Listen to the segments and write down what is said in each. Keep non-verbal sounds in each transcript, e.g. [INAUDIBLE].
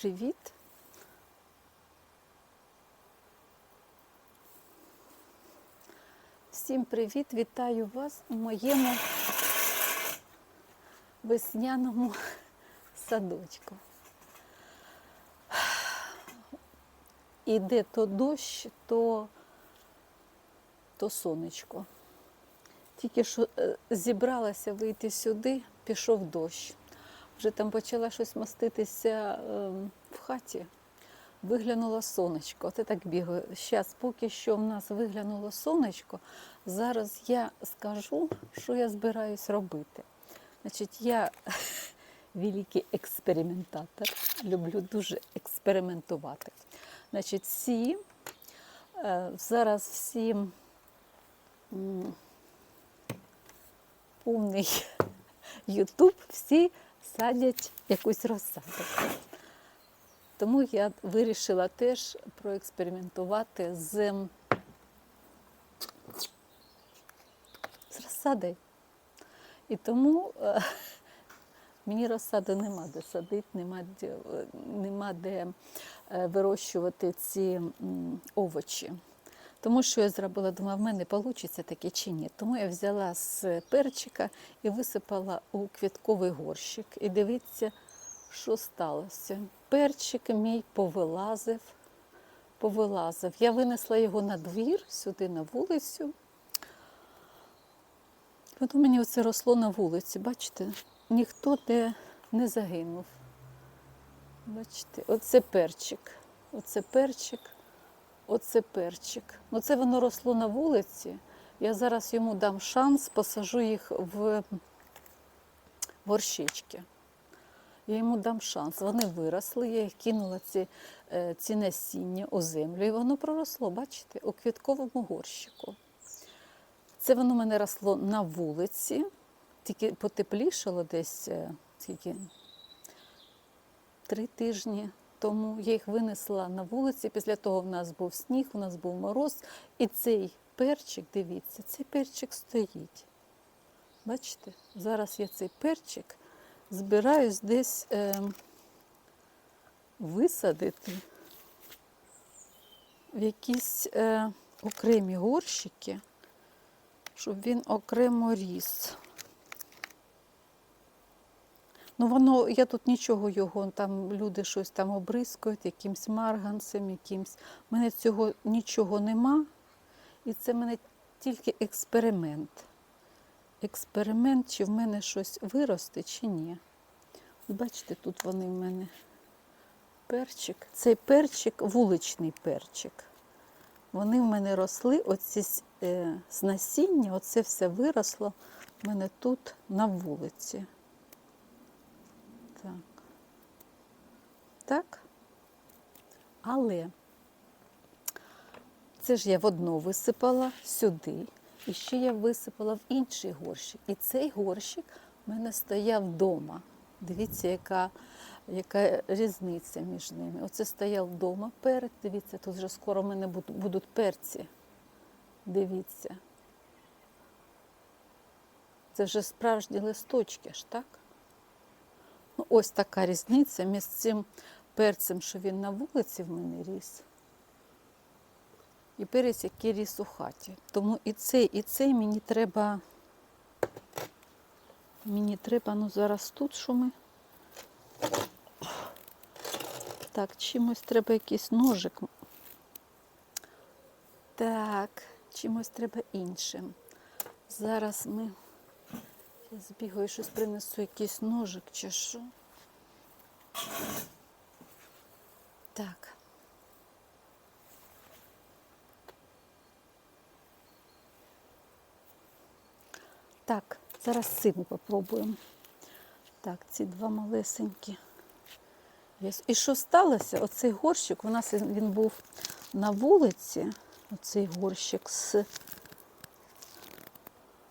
привіт! Всім привіт! Вітаю вас у моєму весняному садочку. Іде то дощ, то, то сонечко. Тільки що е, зібралася вийти сюди, пішов дощ. Вже там почала щось маститися е, в хаті. Виглянуло сонечко. От я так бігаю. Зараз, поки що в нас виглянуло сонечко, зараз я скажу, що я збираюсь робити. Значить, я [LAUGHS] великий експериментатор, люблю дуже експериментувати. Значить, всі, е, зараз [LAUGHS] всі м, умний Ютуб, всі садять якусь розсаду. Тому я вирішила теж проекспериментувати з, з розсадою. І тому е, мені розсади нема де садити, нема нема де е, вирощувати ці овочі. Тому що я зробила, думаю, в мене вийде таке чи ні. Тому я взяла з перчика і висипала у квітковий горщик. І дивіться, що сталося. Перчик мій повилазив, повилазив. Я винесла його на двір, сюди на вулицю. От у мені оце росло на вулиці, бачите, ніхто де не загинув. Бачите, оце перчик. Оце перчик, оце перчик. Ну це воно росло на вулиці. Я зараз йому дам шанс, посажу їх в горщички. Я йому дам шанс. Вони виросли, я їх кинула ці, е, ці насіння у землю, і воно проросло, бачите, у квітковому горщику. Це воно мене росло на вулиці, тільки потеплішало десь е, скільки, три тижні тому. Я їх винесла на вулиці. Після того в нас був сніг, у нас був мороз. І цей перчик, дивіться, цей перчик стоїть. Бачите, зараз я цей перчик збираюсь десь е, висадити в якісь е, окремі горщики, щоб він окремо ріс. Ну, воно, я тут нічого його, там люди щось там обрискують, якимсь марганцем, якимсь. У мене цього нічого нема. І це в мене тільки експеримент. Експеримент, чи в мене щось виросте, чи ні. Бачите, тут вони в мене перчик. Цей перчик вуличний перчик. Вони в мене росли, оці с- е, з насіння, оце все виросло в мене тут на вулиці. Так. Так. Але це ж я в одно висипала сюди, і ще я висипала в інший горщик. І цей горщик в мене стояв вдома. Дивіться, яка, яка різниця між ними. Оце стояв вдома перед. Дивіться, тут вже скоро в мене будуть перці. Дивіться. Це вже справжні листочки ж, так? Ось така різниця між цим перцем, що він на вулиці в мене ріс, і перець, який ріс у хаті. Тому і цей, і цей мені треба. Мені треба, ну зараз тут що ми. Так, чимось треба якийсь ножик. Так, чимось треба іншим. Зараз ми. Я збігаю, щось принесу якийсь ножик чи що. Так. Так, зараз цими попробуємо. Так, ці два малесенькі. І що сталося? Оцей горщик, у нас він був на вулиці, оцей горщик з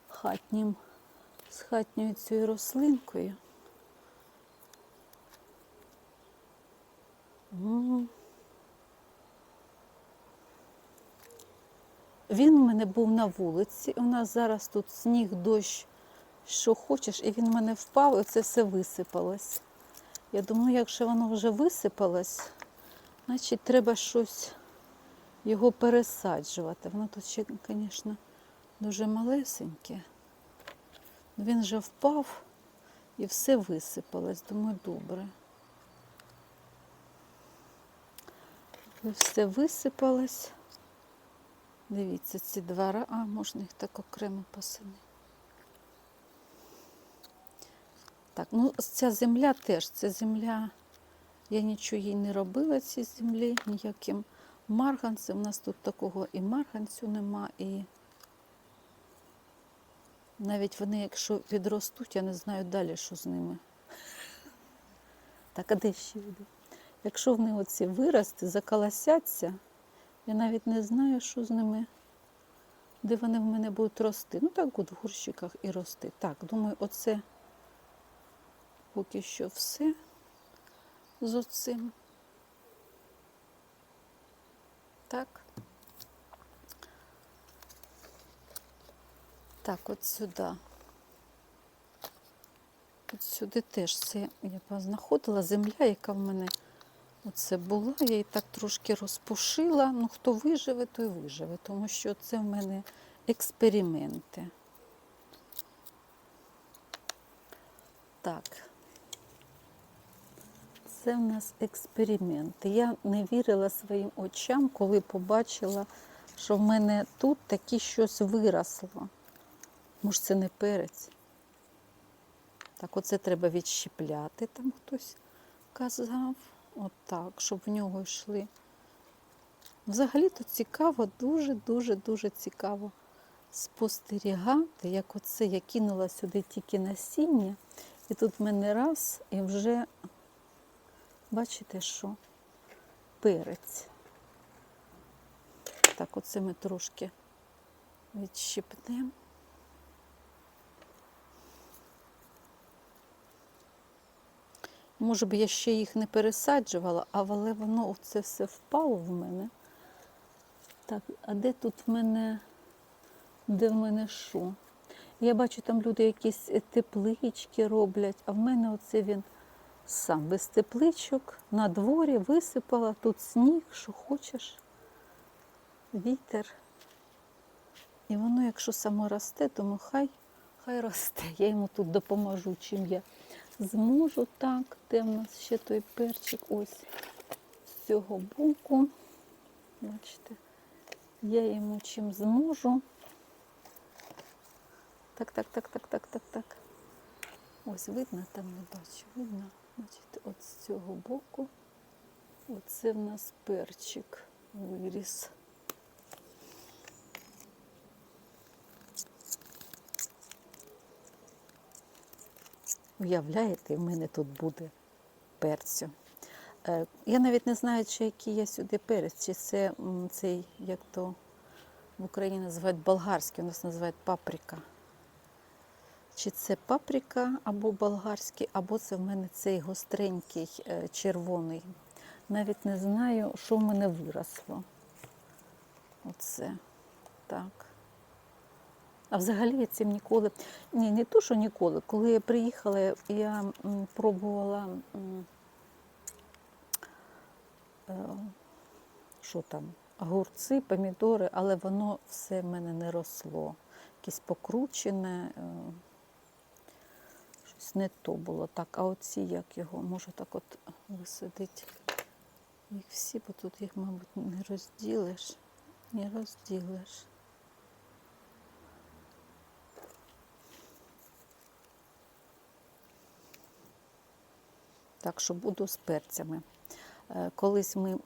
хатнім, з хатньою цією рослинкою. Він у мене був на вулиці. У нас зараз тут сніг, дощ, що хочеш, і він в мене впав, і це все висипалось. Я думаю, якщо воно вже висипалось, значить треба щось його пересаджувати. Воно тут ще, звісно, дуже малесеньке. Він вже впав і все висипалось. Думаю, добре. Все висипалось. Дивіться, ці два А, можна їх так окремо посадити. Так, ну ця земля теж, ця земля, я нічого їй не робила цій землі, ніяким марганцем. У нас тут такого і марганцю нема, і навіть вони, якщо відростуть, я не знаю далі, що з ними. Так, а де ще йде? Якщо вони оці вирости, заколосяться, я навіть не знаю, що з ними, де вони в мене будуть рости. Ну так от в горщиках і рости. Так, думаю, оце поки що все з оцим. Так. Так, от сюди. От сюди теж це я познаходила земля, яка в мене оце була. Я її так трошки розпушила. Ну, хто виживе, той виживе, тому що це в мене експерименти. Так. Це в нас експерименти. Я не вірила своїм очам, коли побачила, що в мене тут таке щось виросло. Може, це не перець. Так, оце треба відщіпляти, там хтось казав. Отак, щоб в нього йшли. Взагалі-то цікаво, дуже-дуже дуже цікаво спостерігати, як оце я кинула сюди тільки насіння, і тут в мене раз, і вже, бачите, що перець. Так, оце ми трошки відщипнемо. Може би я ще їх не пересаджувала, але воно оце все впало в мене. Так, а де тут в мене, де в мене що? Я бачу, там люди якісь теплички роблять, а в мене оце він сам без тепличок, на дворі висипала, тут сніг, що хочеш, вітер. І воно, якщо само росте, тому хай, хай росте. Я йому тут допоможу, чим я зможу. Так, де в нас ще той перчик? Ось з цього боку. Бачите, я йому чим зможу. Так, так, так, так, так, так, так. Ось видно, там не бачу, видно. Бачите, от з цього боку. Оце в нас перчик виріс. Уявляєте, в мене тут буде перцю. Е, Я навіть не знаю, чи який є сюди перець, чи це цей, як то в Україні називають болгарський, у нас називають паприка. Чи це паприка або болгарський, або це в мене цей гостренький е, червоний. Навіть не знаю, що в мене виросло. Оце так. А взагалі я цим ніколи. Ні, не то, що ніколи. Коли я приїхала, я пробувала. е, Що там? Огурці, помідори, але воно все в мене не росло. Якесь покручене, е, щось не то було. Так, а оці як його, може так от висадити їх всі, бо тут їх, мабуть, не розділиш. Не розділиш. Так що буду з перцями. Е, Колись ми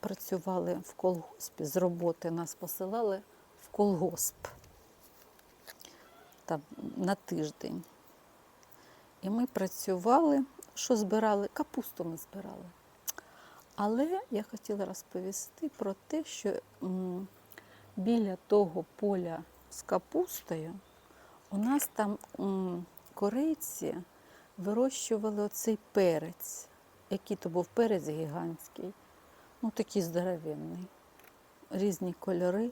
працювали в колгоспі, з роботи нас посилали в колгосп там, на тиждень. І ми працювали, що збирали? Капусту ми збирали. Але я хотіла розповісти про те, що біля того поля з капустою у нас там корейці вирощували оцей перець, який то був перець гігантський, ну такий здоровенний, різні кольори.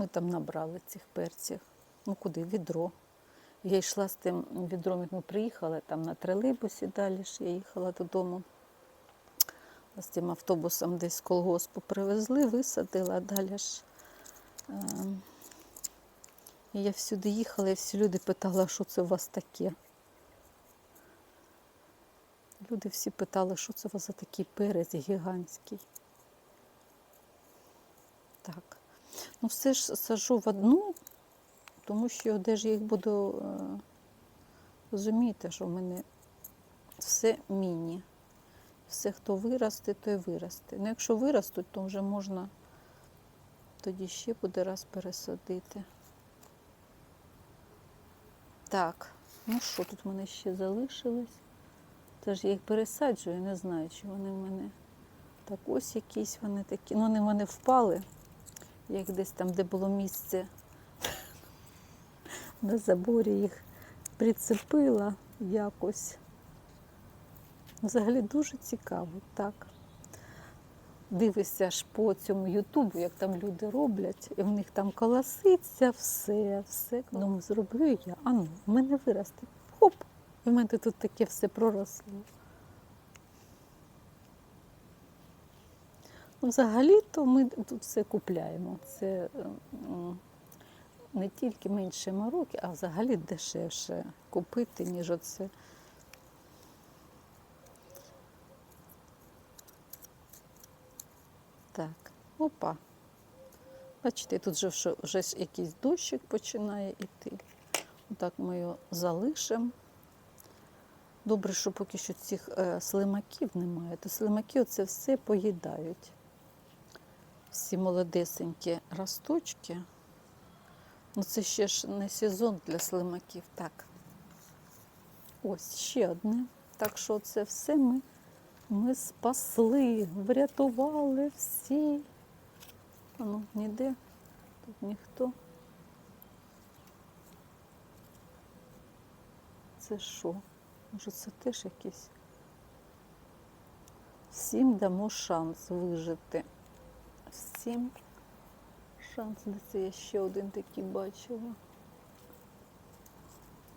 ми там набрали цих перців? Ну куди? Відро. Я йшла з тим відром, як ми приїхали там на тролейбусі, далі ж я їхала додому. З тим автобусом десь колгоспу привезли, висадила, далі ж. Е, я всюди їхала, і всі люди питали, а що це у вас таке. Люди всі питали, що це у вас за такий перець гігантський. Так. Ну, все ж сажу в одну, тому що де ж я їх буду. е, Розумієте, що в мене все міні. Все, хто виросте, той виросте. Ну, якщо виростуть, то вже можна тоді ще буде раз пересадити. Так, ну що тут в мене ще залишилось? Теж я їх пересаджую, не знаю, чи вони в мене так ось якісь вони такі. Ну, вони в мене впали, як десь там, де було місце [LAUGHS] на заборі їх прицепила якось. Взагалі дуже цікаво, так. Дивишся ж по цьому Ютубу, як там люди роблять, і в них там колоситься все, все. Думаю, зроблю я. А ну, в мене виросте. Хоп! І в мене тут таке все проросло. Ну, взагалі-то ми тут все купляємо. Це не тільки менше мороки, а взагалі дешевше купити, ніж оце. Так, опа. Бачите, тут вже, вже, якийсь дощик починає йти. Отак ми його залишимо. Добре, що поки що цих е, слимаків немає, то слимаки оце все поїдають. Всі молодесенькі росточки. Ну це ще ж не сезон для слимаків. Так. Ось ще одне. Так що це все ми, ми спасли, врятували всі. Ну, ніде, тут ніхто. Це що? Може, це теж якийсь? Всім дамо шанс вижити. Всім шанс. Де це я ще один такий бачила.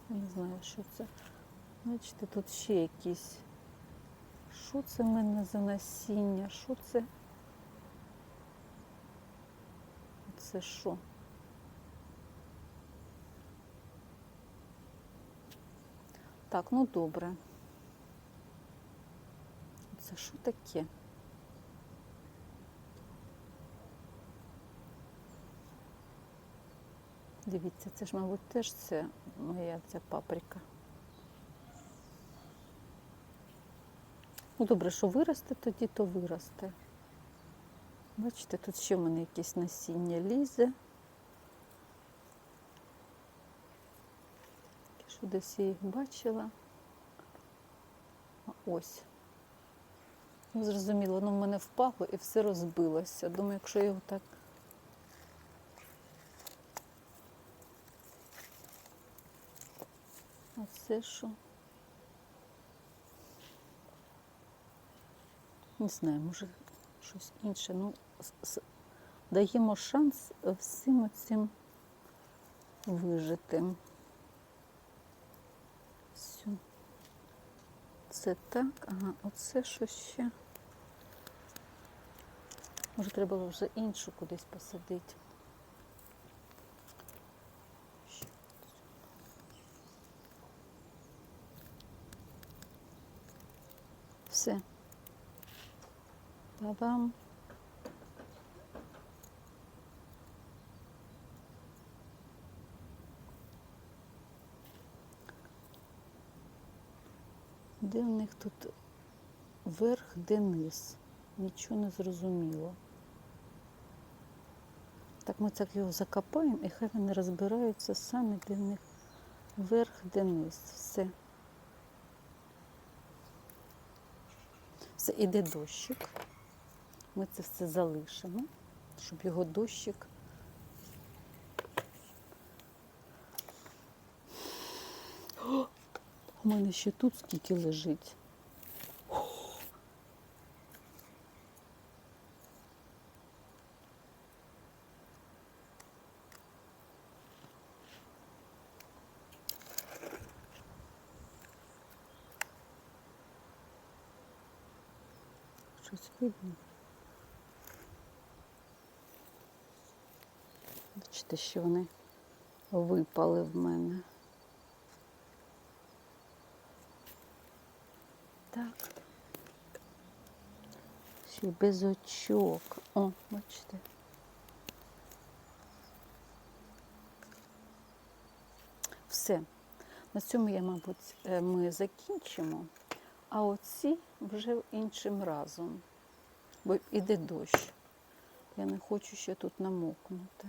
Я не знаю, що це. Бачите, тут ще якісь. Що це в мене за насіння? Що це? Це що? Так, ну добре. Це що таке? Дивіться, це ж, мабуть, теж це моя ця паприка. Ну, добре, що виросте, тоді то виросте. Бачите, тут ще в мене якесь насіння лізе. Що десь я їх бачила. Ось. Ну, зрозуміло, воно в мене впало і все розбилося. Думаю, якщо я його так. А це що? Не знаю, може щось інше. Ну, даємо шанс всім цим вижити. Все. Це так, ага, оце що ще. Може, треба було вже іншу кудись посадити. Ще. Все. Та-дам. Де в них тут верх, де низ? Нічого не зрозуміло. Так ми так його закопаємо і хай вони розбираються самі, де в них верх, де низ. Все. Все, іде дощик. Ми це все залишимо, щоб його дощик у мене ще тут скільки лежить. Щось видно. Бачите, що вони випали в мене. Так. Ще без очок. О, бачите. Все. На цьому я, мабуть, е, ми закінчимо. А оці вже іншим разом. Бо іде дощ. Я не хочу ще тут намокнути.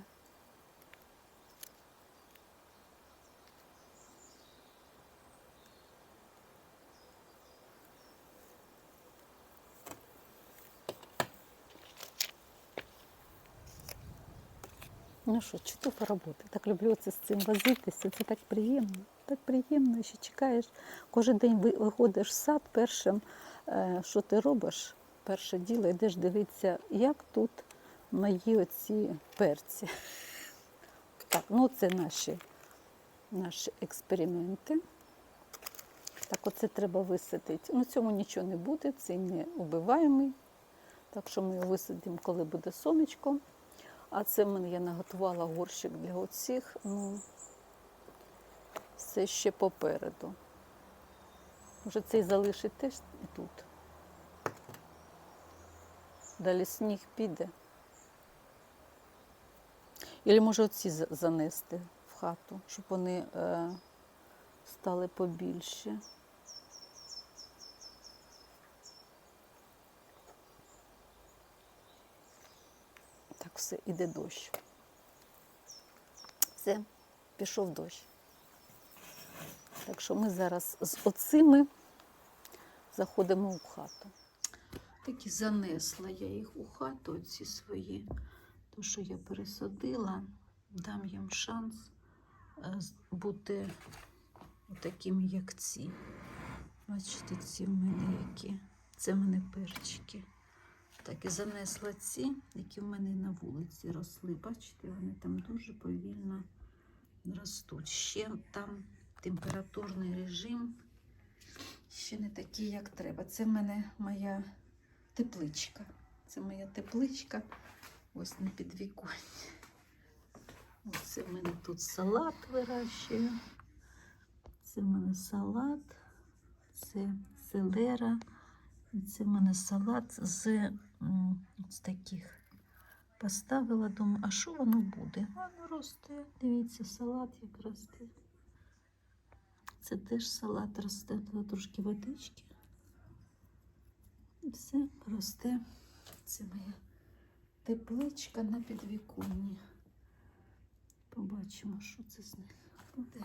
Ну що, чудова робота. Так люблю це з цим возитися. Це так приємно. Так приємно, що чекаєш. Кожен день виходиш в сад першим, е, що ти робиш, перше діло, йдеш дивитися, як тут мої оці перці. Так, ну це наші, наші експерименти. Так, оце треба висадити. Ну, цьому нічого не буде, це не убиваємий. Так що ми його висадимо, коли буде сонечко. А це в мене я наготувала горщик для оцих. Ну, все ще попереду. Може цей залишить теж і тут. Далі сніг піде. Ілі може оці занести в хату, щоб вони е, стали побільше. Все, іде дощ. Все, пішов дощ. Так що ми зараз з оцими заходимо в хату. Так і занесла я їх у хату, оці свої. То, що я пересадила, дам їм шанс е, бути такими, як ці. Бачите, ці в мене які. Це в мене перчики. Так, і занесла ці, які в мене на вулиці росли. Бачите, вони там дуже повільно ростуть. Ще там температурний режим ще не такий, як треба. Це в мене моя тепличка. Це моя тепличка. Ось на підвіконні. Оце в мене тут салат вирощую. Це в мене салат, це селера. Це в мене салат з, з таких. Поставила, думаю, а що воно буде? Воно росте. Дивіться, салат як росте. Це теж салат росте, туди трошки водички. І все росте. Це моя тепличка на підвіконні. Побачимо, що це з них буде.